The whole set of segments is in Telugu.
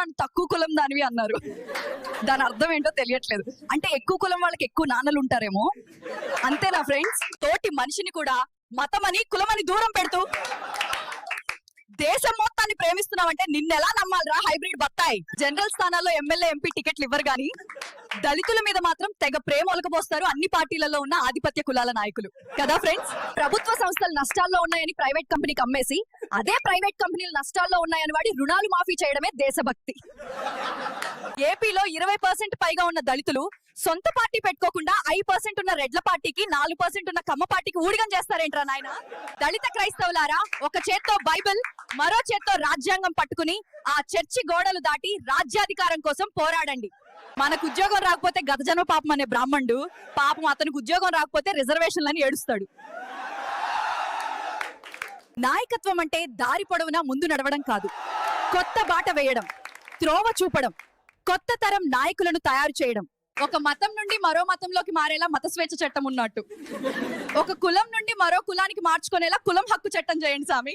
నన్ను తక్కువ కులం దానివి అన్నారు. దాని అర్థం ఏంటో తెలియట్లేదు. అంటే ఎక్కువ కులం వాళ్ళకి ఎక్కువ నాన్నలు ఉంటారేమో. అంతేనా ఫ్రెండ్స్? తోటి మనిషిని కూడా మతమని కులమని దూరం పెడుతూ. దేశం మొత్తాన్ని ప్రేమిస్తున్నావంటే నిన్నెలా నమ్మాలిరా హైబ్రిడ్ బత్తాయి? జనరల్ స్థానాల్లో ఎమ్మెల్యే ఎంపీ టికెట్లు ఇవ్వరు గాని దళితుల మీద మాత్రం తెగ ప్రేమ ఒలకపోస్తారు అన్ని పార్టీలలో ఉన్న ఆధిపత్య కులాల నాయకులు. కదా ఫ్రెండ్స్? ప్రభుత్వ సంస్థలు నష్టాల్లో ఉన్నాయని ప్రైవేట్ కంపెనీకి అమ్మేసి అదే ప్రైవేట్ కంపెనీలు నష్టాల్లో ఉన్నాయని వాడి రుణాలు మాఫీ చేయడమే దేశభక్తి. ఏపీలో ఇరవై పర్సెంట్ పైగా ఉన్న దళితులు సొంత పార్టీ పెట్టుకోకుండా ఐదు పర్సెంట్ ఉన్న రెడ్ల పార్టీకి నాలుగు పర్సెంట్ ఉన్న కమ్మ పార్టీకి ఊడిగం చేస్తారేంట్రా నాయన? దళిత క్రైస్తవులారా ఒక చేత్తో బైబిల్ మరో చేత్తో రాజ్యాంగం పట్టుకుని ఆ చర్చి గోడలు దాటి రాజ్యాధికారం కోసం పోరాడండి. మనకు ఉద్యోగం రాకపోతే గత జన్మ పాపం అనే బ్రాహ్మణుడు పాపం అతనికి ఉద్యోగం రాకపోతే రిజర్వేషన్లని ఏడుస్తాడు. నాయకత్వం అంటే దారి పొడవునా ముందు నడవడం కాదు. కొత్త బాట వేయడం త్రోవ చూపడం కొత్త తరం నాయకులను తయారు చేయడం. ఒక మతం నుండి మరో మతంలోకి మారేలా మత స్వేచ్ఛ చట్టం ఉన్నట్టు. ఒక కులం నుండి మరో కులానికి మార్చుకునేలా కులం హక్కు చట్టం చేయండి స్వామి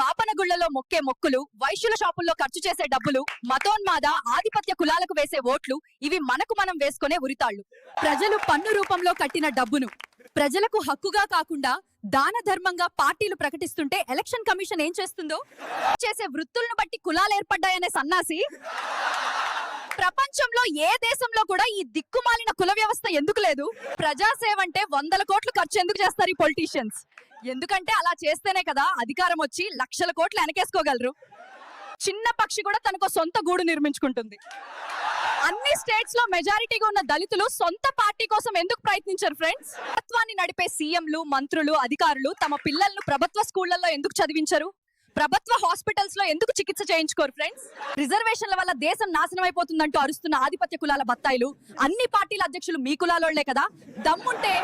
పాపన గుళ్ళలో మొక్కే మొక్కులు వైశ్యుల షాపుల్లో ఖర్చు చేసే డబ్బులు మతోన్మాద ఆధిపత్య కులాలకు వేసే ఓట్లు ఇవి మనకు మనం వేసుకునే ఉరితాళ్ళు ప్రజలు పన్ను రూపంలో కట్టిన డబ్బును ప్రజలకు హక్కుగా కాకుండా దాన ధర్మంగా పార్టీలు ప్రకటిస్తుంటే ఎలక్షన్ కమిషన్ ఏం చేస్తుందో? చేసే వృత్తులను బట్టి కులాలు ఏర్పడ్డాయనే సన్నాసి. ప్రపంచంలో ఏ దేశంలో కూడా ఈ దిక్కుమాలిన కుల వ్యవస్థ ఎందుకు లేదు? ప్రజాసేవ అంటే వందల కోట్లు ఖర్చు ఎందుకు చేస్తారు ఈ పొలిటీషియన్స్ ఎందుకంటే అలా చేస్తేనే కదా అధికారం వచ్చి లక్షల కోట్లు వెనకేసుకోగలరు. చిన్న పక్షి కూడా తనకు సొంత గూడు నిర్మించుకుంటుంది. అన్ని స్టేట్స్లో మెజారిటీగా ఉన్న దళితులు సొంత పార్టీ కోసం ఎందుకు ప్రయత్నించారు ఫ్రెండ్స్ ప్రభుత్వాన్ని నడిపే సీఎంలు మంత్రులు అధికారులు తమ పిల్లలను ప్రభుత్వ స్కూళ్ళలో ఎందుకు చదివించరు? ప్రభుత్వ హాస్పిటల్స్లో ఎందుకు చికిత్స చేయించుకోరు ఫ్రెండ్స్ రిజర్వేషన్ల వల్ల దేశం నాశనం అయిపోతుందంటూ అరుస్తున్న ఆధిపత్య కులాల బత్తాయిలు అన్ని పార్టీల అధ్యక్షులు మీ కులాలోళ్ళే కదా? దమ్ముంటే